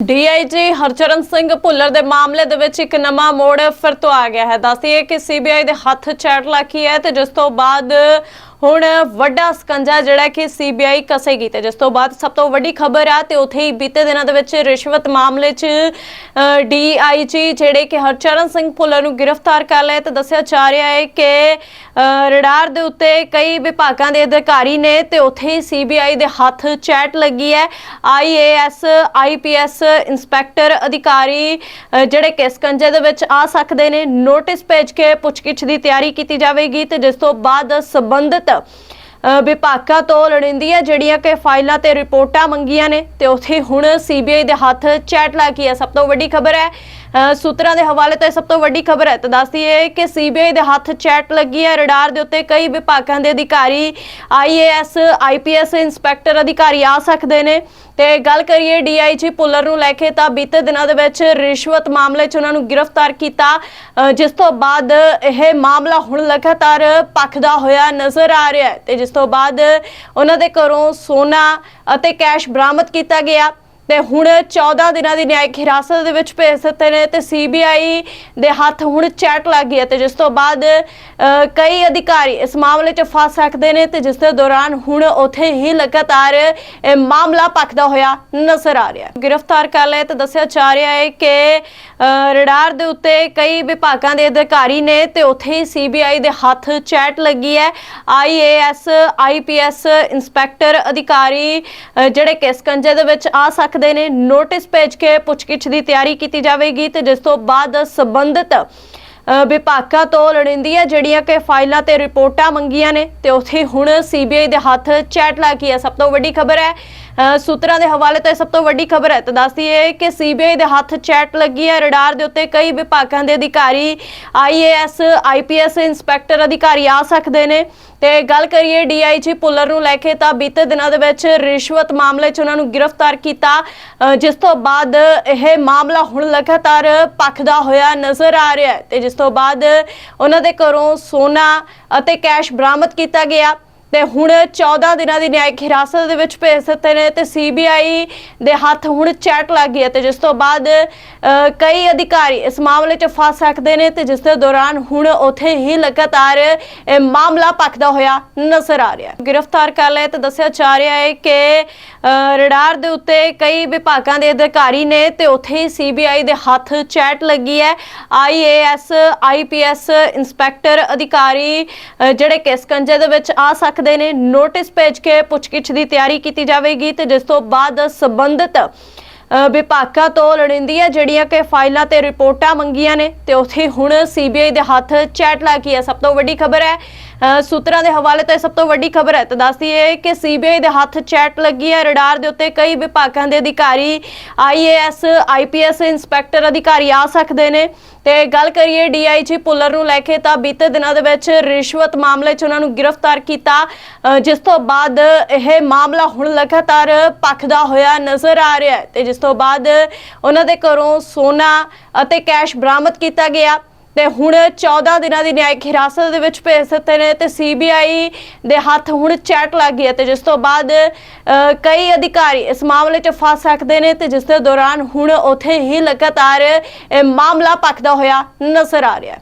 DIG Harcharan Singh Bhullar ਦੇ ਮਾਮਲੇ ਦੇ ਵਿੱਚ ਇੱਕ ਨਵਾਂ ਮੋੜ ਫਿਰ ਤੋਂ ਆ ਗਿਆ ਹੈ। ਦੱਸਦੀ ਹੈ ਕਿ ਸੀਬੀਆਈ ਦੇ ਹੱਥ ਚੈਟ ਲੱਗੀ ਹੈ ਤੇ ਜਿਸ ਤੋਂ ਬਾਅਦ ਹੁਣ ਵੱਡਾ ਸਕੰਜਾ ਜਿਹੜਾ ਕਿ ਸੀਬੀਆਈ ਕਸੇਗੀ ਤੇ ਜਿਸ ਤੋਂ ਬਾਅਦ ਸਭ ਤੋਂ ਵੱਡੀ ਖਬਰ ਆ ਤੇ ਉੱਥੇ ਹੀ ਬੀਤੇ ਦਿਨਾਂ ਦੇ ਵਿੱਚ ਰਿਸ਼ਵਤ ਮਾਮਲੇ 'ਚ ਡੀਆਈਜੀ ਜਿਹੜੇ ਕਿ ਹਰਚਰਨ ਸਿੰਘ ਭੁੱਲਰ ਨੂੰ ਗ੍ਰਿਫਤਾਰ ਕਰ ਲਿਆ ਤੇ ਦੱਸਿਆ ਜਾ ਰਿਹਾ ਹੈ ਕਿ ਰਡਾਰ ਦੇ ਉੱਤੇ ਕਈ ਵਿਭਾਗਾਂ ਦੇ ਅਧਿਕਾਰੀ ਨੇ ਤੇ ਉੱਥੇ ਹੀ ਸੀਬੀਆਈ ਦੇ ਹੱਥ ਚੈਟ ਲੱਗੀ ਹੈ। ਆਈਏਐਸ ਆਈਪੀਐਸ ਇੰਸਪੈਕਟਰ ਅਧਿਕਾਰੀ ਜਿਹੜੇ ਕਿ ਸਕੰਜੇ ਦੇ ਵਿੱਚ ਆ ਸਕਦੇ ਨੇ। ਨੋਟਿਸ ਭੇਜ ਕੇ ਪੁੱਛਗਿੱਛ ਦੀ ਤਿਆਰੀ ਕੀਤੀ ਜਾਵੇਗੀ ਤੇ ਜਿਸ ਤੋਂ ਬਾਅਦ ਸਬੰਧਤ ਅ, ਵਿਭਾਗਾਂ ਤੋਂ ਲੜਿੰਦੀਆਂ ਜਿਹੜੀਆਂ ਕਿ ਫਾਈਲਾਂ ਤੇ ਰਿਪੋਰਟਾਂ ਮੰਗੀਆਂ ਨੇ ਤੇ ਉੱਥੇ ਹੁਣ ਸੀਬੀਆਈ ਦੇ ਹੱਥ ਚੈਟ ਲੱਗੀ ਹੈ। ਸਭ ਤੋਂ ਵੱਡੀ ਖਬਰ ਹੈ ਸੂਤਰਾਂ ਦੇ ਹਵਾਲੇ ਤੋਂ ਇਹ ਸਭ ਤੋਂ ਵੱਡੀ ਖਬਰ ਹੈ। ਤਾਂ ਦੱਸਦੀ ਹੈ ਕਿ ਸੀਬੀਆਈ ਦੇ ਹੱਥ ਚੈਟ ਲੱਗੀ ਹੈ। ਰਡਾਰ ਦੇ ਉੱਤੇ ਕਈ ਵਿਭਾਗਾਂ ਦੇ ਅਧਿਕਾਰੀ ਆਈਏਐਸ ਆਈਪੀਐਸ ਇੰਸਪੈਕਟਰ ਅਧਿਕਾਰੀ ਆ ਸਕਦੇ ਨੇ। ਤੇ ਗੱਲ ਕਰੀਏ ਡੀਆਈਜੀ ਪੁੱਲਰ ਨੂੰ ਲੈ ਕੇ, ਤਾਂ ਬੀਤੇ ਦਿਨਾਂ ਦੇ ਵਿੱਚ ਰਿਸ਼ਵਤ ਮਾਮਲੇ 'ਚ ਉਹਨਾਂ ਨੂੰ ਗ੍ਰਿਫਤਾਰ ਕੀਤਾ। ਜਿਸ ਤੋਂ ਬਾਅਦ ਇਹ ਮਾਮਲਾ ਹੁਣ ਲਗਾਤਾਰ ਭਖਦਾ ਹੋਇਆ ਨਜ਼ਰ ਆ ਰਿਹਾ ਹੈ। ਤੇ ਜਿਸ ਤੋਂ ਬਾਅਦ ਉਹਨਾਂ ਦੇ ਘਰੋਂ ਸੋਨਾ ਅਤੇ ਕੈਸ਼ ਬਰਾਮਦ ਕੀਤਾ ਗਿਆ। ਤੇ ਹੁਣ 14 ਦਿਨਾਂ ਦੀ ਨਿਆਇਕ ਹਿਰਾਸਤ ਦੇ ਵਿੱਚ ਭੇਜ ਦਿੱਤੇ ਨੇ ਤੇ ਸੀਬੀਆਈ ਦੇ ਹੱਥ ਹੁਣ ਚੈਟ ਲੱਗ ਗਈ ਹੈ ਤੇ ਜਿਸ ਤੋਂ ਬਾਅਦ ਕਈ ਅਧਿਕਾਰੀ ਇਸ ਮਾਮਲੇ 'ਚ ਫਸ ਸਕਦੇ ਨੇ ਤੇ ਜਿਸ ਦੇ ਦੌਰਾਨ ਹੁਣ ਉੱਥੇ ਹੀ ਲਗਾਤਾਰ ਇਹ ਮਾਮਲਾ ਭਖਦਾ ਹੋਇਆ ਨਜ਼ਰ ਆ ਰਿਹਾ ਹੈ। ਗ੍ਰਿਫਤਾਰ ਕਰ ਲਿਆ ਤੇ ਦੱਸਿਆ ਜਾ ਰਿਹਾ ਹੈ ਕਿ ਰਡਾਰ ਦੇ ਉੱਤੇ ਕਈ ਵਿਭਾਗਾਂ ਦੇ ਅਧਿਕਾਰੀ ਨੇ ਤੇ ਉੱਥੇ ਹੀ ਸੀਬੀਆਈ ਦੇ ਹੱਥ ਚੈਟ ਲੱਗੀ ਹੈ। ਆਈਏਐਸ ਆਈਪੀਐਸ ਇੰਸਪੈਕਟਰ ਅਧਿਕਾਰੀ ਜਿਹੜੇ ਕਿ ਸਕੰਜੇ ਦੇ ਵਿੱਚ ਆ ਸਕਦੇ ਨੇ ਨੋਟਿਸ ਭੇਜ ਕੇ ਪੁੱਛਗਿੱਛ ਦੀ ਤਿਆਰੀ ਕੀਤੀ ਜਾਵੇਗੀ ਤੇ ਜਿਸ ਤੋਂ ਬਾਅਦ ਸੰਬੰਧਿਤ ਵਿਭਾਗਾਂ ਤੋਂ ਲੜਿੰਦੀਆਂ ਜਿਹੜੀਆਂ ਕਿ ਫਾਈਲਾਂ ਤੇ ਰਿਪੋਰਟਾਂ ਮੰਗੀਆਂ ਨੇ ਤੇ ਉੱਥੇ ਹੁਣ ਸੀਬੀਆਈ ਦੇ ਹੱਥ ਚੈਟ ਲੱਗੀ ਹੈ ਸਭ ਤੋਂ ਵੱਡੀ ਖਬਰ ਹੈ ਸੂਤਰਾਂ ਦੇ ਹਵਾਲੇ ਤੋਂ ਇਹ ਸਭ ਤੋਂ ਵੱਡੀ ਖਬਰ ਹੈ। ਤਾਂ ਦੱਸਦੀ ਹੈ ਕਿ ਸੀਬੀਆਈ ਦੇ ਹੱਥ ਚੈਟ ਲੱਗੀ ਹੈ। ਰਡਾਰ ਦੇ ਉੱਤੇ ਕਈ ਵਿਭਾਗਾਂ ਦੇ ਅਧਿਕਾਰੀ ਆਈਏਐਸ ਆਈਪੀਐਸ ਇੰਸਪੈਕਟਰ ਅਧਿਕਾਰੀ ਆ ਸਕਦੇ ਨੇ। ਤੇ ਗੱਲ ਕਰੀਏ ਡੀਆਈਜੀ ਪੁੱਲਰ ਨੂੰ ਲੈ ਕੇ ਤਾਂ ਬੀਤੇ ਦਿਨਾਂ ਦੇ ਵਿੱਚ ਰਿਸ਼ਵਤ ਮਾਮਲੇ 'ਚ ਉਹਨਾਂ ਨੂੰ ਗ੍ਰਿਫਤਾਰ ਕੀਤਾ। ਜਿਸ ਤੋਂ ਬਾਅਦ ਇਹ ਮਾਮਲਾ ਹੁਣ ਲਗਾਤਾਰ ਭਖਦਾ ਹੋਇਆ ਨਜ਼ਰ ਆ ਰਿਹਾ ਹੈ। ਤੇ ਜਿਸ ਤੋਂ ਬਾਅਦ ਉਹਨਾਂ ਦੇ ਘਰੋਂ ਸੋਨਾ ਅਤੇ ਕੈਸ਼ ਬਰਾਮਦ ਕੀਤਾ ਗਿਆ। ਤੇ ਹੁਣ 14 ਦਿਨਾਂ ਦੀ ਨਿਆਇਕ ਹਿਰਾਸਤ ਦੇ ਵਿੱਚ ਭੇਜ ਦਿੱਤੇ ਨੇ ਤੇ ਸੀਬੀਆਈ ਦੇ ਹੱਥ ਹੁਣ ਚੈਟ ਲੱਗ ਗਈ ਹੈ ਤੇ ਜਿਸ ਤੋਂ ਬਾਅਦ ਕਈ ਅਧਿਕਾਰੀ ਇਸ ਮਾਮਲੇ 'ਚ ਫਸ ਸਕਦੇ ਨੇ ਤੇ ਜਿਸ ਦੇ ਦੌਰਾਨ ਹੁਣ ਉੱਥੇ ਹੀ ਲਗਾਤਾਰ ਮਾਮਲਾ ਭਖਦਾ ਹੋਇਆ ਨਜ਼ਰ ਆ ਰਿਹਾ ਹੈ। ਗ੍ਰਿਫਤਾਰ ਕਰ ਲਿਆ ਤੇ ਦੱਸਿਆ ਜਾ ਰਿਹਾ ਹੈ ਕਿ ਰਡਾਰ ਦੇ ਉੱਤੇ ਕਈ ਵਿਭਾਗਾਂ ਦੇ ਅਧਿਕਾਰੀ ਨੇ ਤੇ ਉੱਥੇ ਹੀ ਸੀਬੀਆਈ ਦੇ ਹੱਥ ਚੈਟ ਲੱਗੀ ਹੈ। ਆਈਏਐਸ ਆਈਪੀਐਸ ਇੰਸਪੈਕਟਰ ਅਧਿਕਾਰੀ ਜਿਹੜੇ ਕਿ ਸਕੰਜੇ ਦੇ ਵਿੱਚ ਆ ਸਕਦੇ ਨੇ। ਨੋਟਿਸ ਭੇਜ ਕੇ ਪੁੱਛਗਿੱਛ ਦੀ ਤਿਆਰੀ ਕੀਤੀ ਜਾਵੇਗੀ ਤੇ ਜਿਸ ਤੋਂ ਬਾਅਦ ਸਬੰਧਤ ਵਿਭਾਗਾਂ ਤੋਂ ਲੜਿੰਦੀਆਂ ਜਿਹੜੀਆਂ ਕਿ ਫਾਈਲਾਂ ਤੇ ਰਿਪੋਰਟਾਂ ਮੰਗੀਆਂ ਨੇ ਤੇ ਉੱਥੇ ਹੁਣ ਸੀਬੀਆਈ ਦੇ ਹੱਥ ਚੈਟ ਲੱਗੀ ਹੈ। ਸਭ ਤੋਂ ਵੱਡੀ ਖਬਰ ਹੈ ਸੂਤਰਾਂ ਦੇ ਹਵਾਲੇ ਤੋਂ ਇਹ ਸਭ ਤੋਂ ਵੱਡੀ ਖਬਰ ਹੈ। ਤਾਂ ਦੱਸਦੀ ਹੈ ਕਿ ਸੀਬੀਆਈ ਦੇ ਹੱਥ ਚੈਟ ਲੱਗੀ ਹੈ। ਰਡਾਰ ਦੇ ਉੱਤੇ ਕਈ ਵਿਭਾਗਾਂ ਦੇ ਅਧਿਕਾਰੀ ਆਈਏਐਸ ਆਈਪੀਐਸ ਇੰਸਪੈਕਟਰ ਅਧਿਕਾਰੀ ਆ ਸਕਦੇ ਨੇ। ਤੇ ਗੱਲ ਕਰੀਏ ਡੀਆਈਜੀ ਪੁੱਲਰ ਨੂੰ ਲੈ ਕੇ ਤਾਂ ਬੀਤੇ ਦਿਨਾਂ ਦੇ ਵਿੱਚ ਰਿਸ਼ਵਤ ਮਾਮਲੇ 'ਚ ਉਹਨਾਂ ਨੂੰ ਗ੍ਰਿਫਤਾਰ ਕੀਤਾ। ਜਿਸ ਤੋਂ ਬਾਅਦ ਇਹ ਮਾਮਲਾ ਹੁਣ ਲਗਾਤਾਰ ਭਖਦਾ ਹੋਇਆ ਨਜ਼ਰ ਆ ਰਿਹਾ ਹੈ। ਤੇ ਜਿਸ ਤੋਂ ਬਾਅਦ ਉਹਨਾਂ ਦੇ ਘਰੋਂ ਸੋਨਾ ਅਤੇ ਕੈਸ਼ ਬਰਾਮਦ ਕੀਤਾ ਗਿਆ ਤੇ ਹੁਣ 14 ਦਿਨਾਂ ਦੀ ਨਿਆਇਕ ਹਿਰਾਸਤ ਦੇ ਵਿੱਚ ਭੇਜ ਦਿੱਤੇ ਨੇ ਤੇ ਸੀਬੀਆਈ ਦੇ ਹੱਥ ਹੁਣ ਚੈਟ ਲੱਗ ਗਿਆ ਤੇ ਜਿਸ ਤੋਂ ਬਾਅਦ ਅ, ਕਈ ਅਧਿਕਾਰੀ ਇਸ ਮਾਮਲੇ 'ਚ ਫਸ ਸਕਦੇ ਨੇ ਤੇ ਜਿਸ ਦੇ ਦੌਰਾਨ ਹੁਣ ਉੱਥੇ ਹੀ ਲਗਾਤਾਰ ਮਾਮਲਾ ਭਖਦਾ ਹੋਇਆ ਨਜ਼ਰ ਆ ਰਿਹਾ